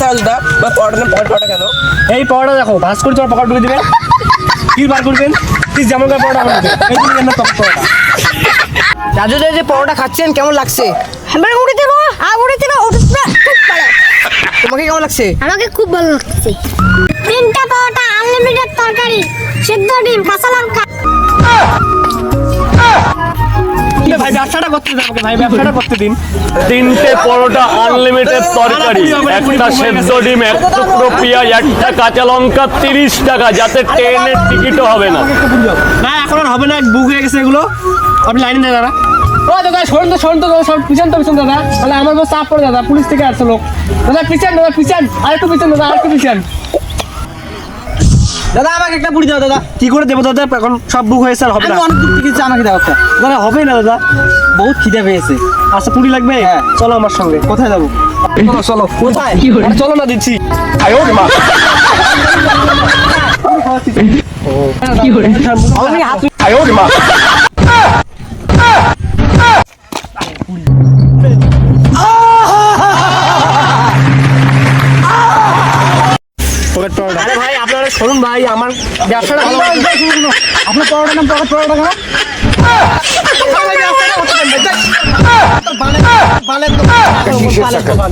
দাদা বা পরোটা নেন পকেট পরোটা কেন এই পাওয়াটা দেখো ভাস করে তোমার পকেট ঢুকে দিবে। কি বার করবেন? ঠিক যেমন করে পাওয়াটা আমার এই তুমি আমার পকেট পাওয়াটা রাজু যে পরোটা খাচ্ছেন কেমন লাগছে? আমরা উড়ে দেবো আর উড়ে দেবো উঠে খুব তোমাকে কেমন লাগছে? আমাকে খুব ভালো লাগছে। তিনটা পরোটা ব্যবসাটা করতে দিন আমাকে ভাই ব্যবসাটা করতে দিন। তিনটে পরোটা আনলিমিটেড তরকারি একটা সেদ্ধ ডিম এক টুকরো পেঁয়াজ একটা কাঁচা লঙ্কা তিরিশ টাকা যাতে ট্রেনের টিকিটও হবে না। না এখন আর হবে না বুক হয়ে গেছে এগুলো। আপনি লাইনে দেন দাদা। ও দাদা শোন তো শোন তো সব পিছন তো পিছন দাদা। তাহলে আমার উপর চাপ পড়ে দাদা পুলিশ থেকে আসছে লোক। দাদা পিছন দাদা পিছন আর একটু পিছন দাদা আর একটু পিছন। দাদা আমাকে একটা পুরি দাও দাদা। কি করে দেবো দাদা? এখন সব বুক হয়েছে আর হবে না। অনেক দূর থেকে আমাকে দাও একটা দাদা হবে না দাদা। বহুত খিদে পেয়েছে। আচ্ছা পুরি লাগবে? চলো আমার সঙ্গে। কোথায় যাব? চলো চলো। কোথায়? আরে চলো না দিচ্ছি। আমি হাত আরে ভাই শুনুন ভাই আমার ব্যবসাটা ভালো আপনার পরোটা নাম পকেট পরোটা। বালের- দোকান। বালের দোকান।